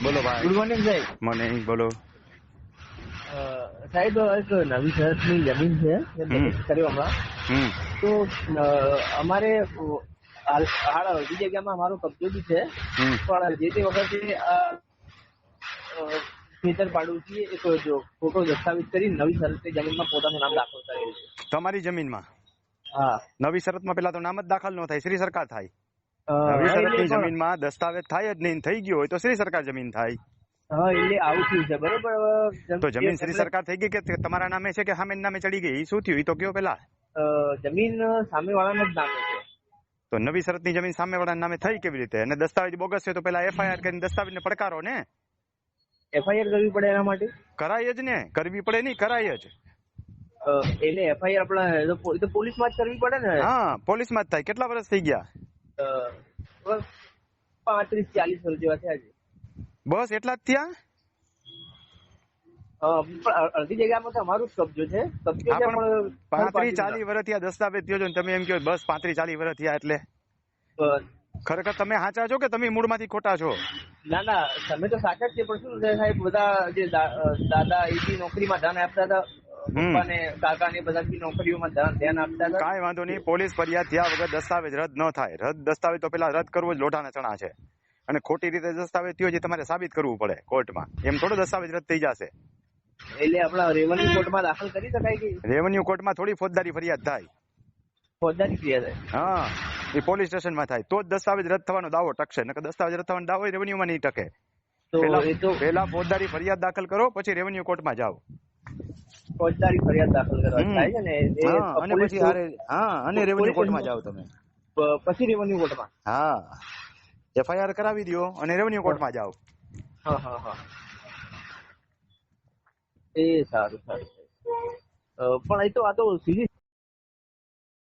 બોલો ભાઈ. Good morning સાહેબ મોર્નિંગ બોલો. સાહેબ એક નવી શરતની જમીન છે કર્યું હમણાં તો અમારે હાલ હાલ જગ્યામાં અમારો કબજો બી છે. પણ જે તે વખતે ખેતર અ, છીએ એક જો ખોટો દસ્તાવેજ કરી નવી શરતની જમીનમાં પોતાનું નામ દાખલ કરેલું છે. તમારી જમીનમાં? હા. નવી શરતમાં પેલા તો નામ જ દાખલ ન થાય શ્રી સરકાર થાય. જમીનમાં દસ્તાવેજ થાય જ નહીં થઈ ગયો હોય તો શ્રી સરકાર જમીન થાય. હા એટલે આવું થયું છે બરોબર? તો જમીન શ્રી સરકાર થઈ ગઈ કે તમારા નામે છે કે સામે નામે ચડી ગઈ? શું થયું? તો કયો પેલા? જમીન જમીન સામેવાળાના જ નામે છે. તો નવી શરતની જમીન સામેવાળાના નામે થઈ કેવી રીતે? અને દસ્તાવેજ બોગસ છે તો પેલા એફઆઈઆર કરીને દસ્તાવેજને પડકારો ને? એફઆઈઆર કરવી પડે એના માટે? કરાય જ ને. કરવી પડે નહીં કરાય જ. એટલે એફઆઈઆર આપણે પોલીસમાં જ કરવી પડે ને. હા પોલીસમાં જ થાય. કેટલા વર્ષ થઈ ગયા? પાંત્રીસ ચાલીસ વર્ષ જેવા થયા છે. બસ એટલા જ થયા? અડધી જગ્યામાં તો અમારું કબજો છે. કબજો છે પણ પણ પાંત્રીસ ચાલીસ વર્ષ થયા દસ્તાવેજ થયો છે તમે એમ કહો બસ પાંત્રીસ ચાલીસ વર્ષ થયા એટલે. ખરેખર તમે સાચા છો કે તમે મૂળમાંથી ખોટા છો? ના ના તમે તો સાચા જ છે પણ શું સાહેબ બધા જે દાદા એ નોકરીમાં ધ્યાન આપતા હતા પપ્પા ને કાકા ને બધા બી નોકરીઓમાં ધ્યાન આપતા હતા. કાંઈ વાંધો નહીં પોલીસ ફરિયાદ થયા વગર દસ્તાવેજ રદ ન થાય. રદ દસ્તાવેજ તો પેલા રદ કરવો જ લોઢાના ચણા છે. અને ખોટી રીતે દસ્તાવેજ થયો છે તમારે સાબિત કરવું પડે કોર્ટમાં. એમ થોડો દસ્તાવેજ રદ થઈ જશે. એટલે આપણા રેવન્યુ કોર્ટમાં દાખલ કરી શકાય કે? રેવન્યુ કોર્ટમાં થોડી ફોજદારી ફરિયાદ થાય. ફોજદારી ફરિયાદ હા એ પોલીસ સ્ટેશનમાં થાય. તો જ દસ્તાવેજ રદ થવાનો દાવો ટકશે. નકર દસ્તાવેજ રદ થવાનો દાવો રેવન્યુમાં નહીં ટકે. પેલા ફોજદારી ફરિયાદ દાખલ કરો પછી રેવન્યુ કોર્ટમાં જાઓ. ફોજદારી ફરિયાદ દાખલ કરવા થાય છે ને અને પછી હા અને રેવન્યુ કોર્ટમાં જાઓ તમે. પછી રેવન્યુ કોર્ટમાં હા. એફઆઈઆર કરાવી દો અને રેવન્યુ કોર્ટમાં જાઓ. હા હા હા. એ સારું સારું. પણ એ તો આ તો સીધી